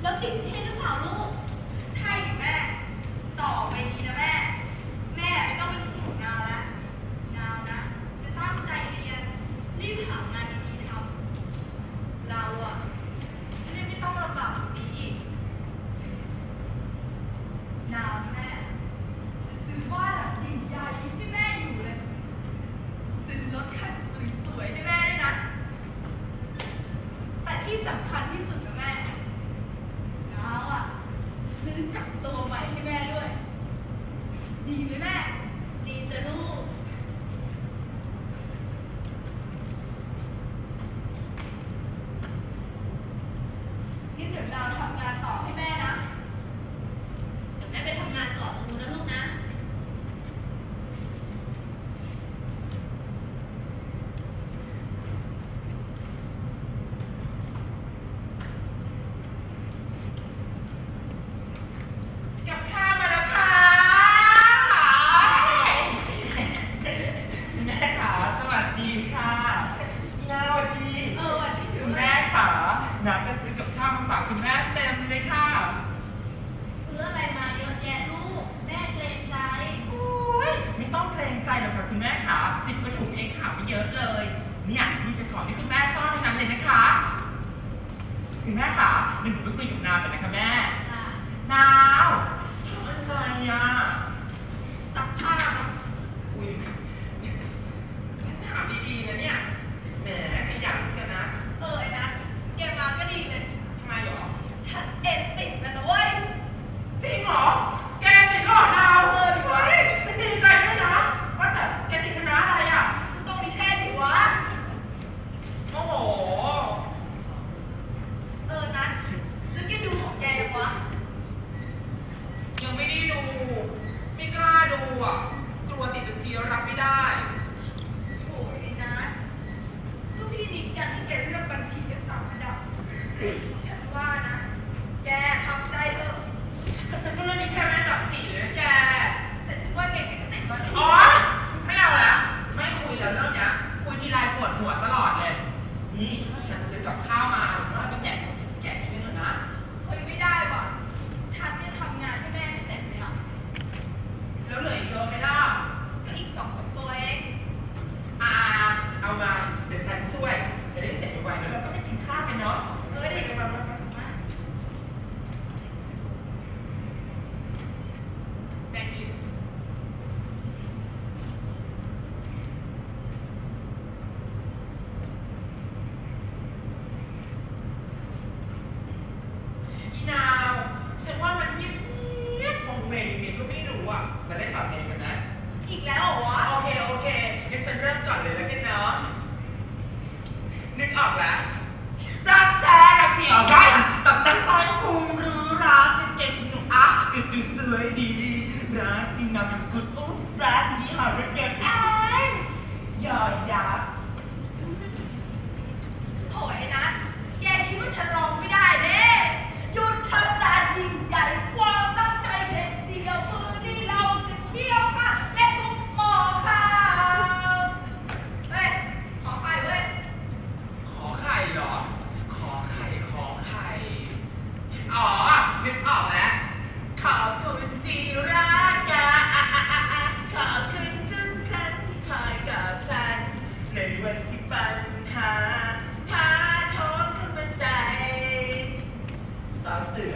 แล้วติดเที่หรือเปล่าลูก ใช่แม่ ต่อไปดีนะแม่ değil mi? คุณแม่ค่ะเดี๋ยวผมไปคุยกับนาวก่อนนะคะแม่นาวทำอะไรอะ ยังไม่ได้ดู ไม่กล้าดูอะ กลัวติดบัญชีรับไม่ได้ โอ้ยนะก็พี่นิกอย่าที่แกเลือกบัญชีกับสามดับ ฉันว่านะ แกทำใจเถอะแต่ฉันก็เลือกไแค่ดับสี่เลยนแก แต่ฉันว่าแกแกก็ติดบัญชีอ๋อ ไม่เอาละ ไม่คุยแล้วเนี้ยคุยทีไรปวดหัวตลอดเลย นี่ฉันจะกับข้าวมาฉันว่าเป็นแจก เฮ้ยไม่ได้ว่ะ ก่อนเลยแล้วกันเนาะ นึกออกแล้วรักแท้รักที่เอาได้ตับตั้งใจภูมิรู้รักเก่งจริงหนุ่มอะกึดดูสวยดีนะจริงนะกุดอุ้มแบรนด์ยี่ห้อรถยนต์ไอ้ยอดยัก Gracias.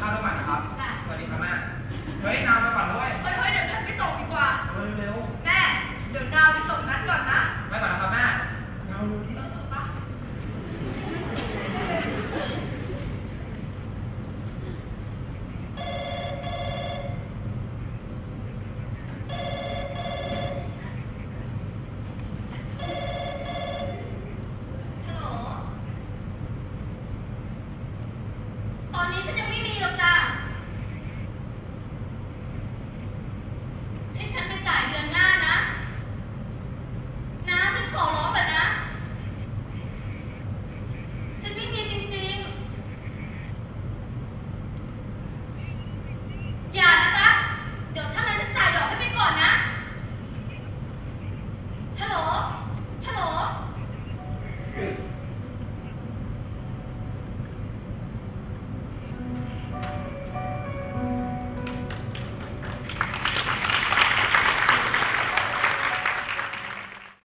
ข้าวต้มมันะครับ สวัสดีครับแม่เฮ้ยนาวมาก่อนด้วยเฮ้ยเฮ้ยเดี๋ยวฉันไปส่งดีกว่า เร็วเร็วแม่ เดี๋ยวนาวไปส่งนัดก่อนนะ ไปก่อนนะครับแม่นาวรู้ที่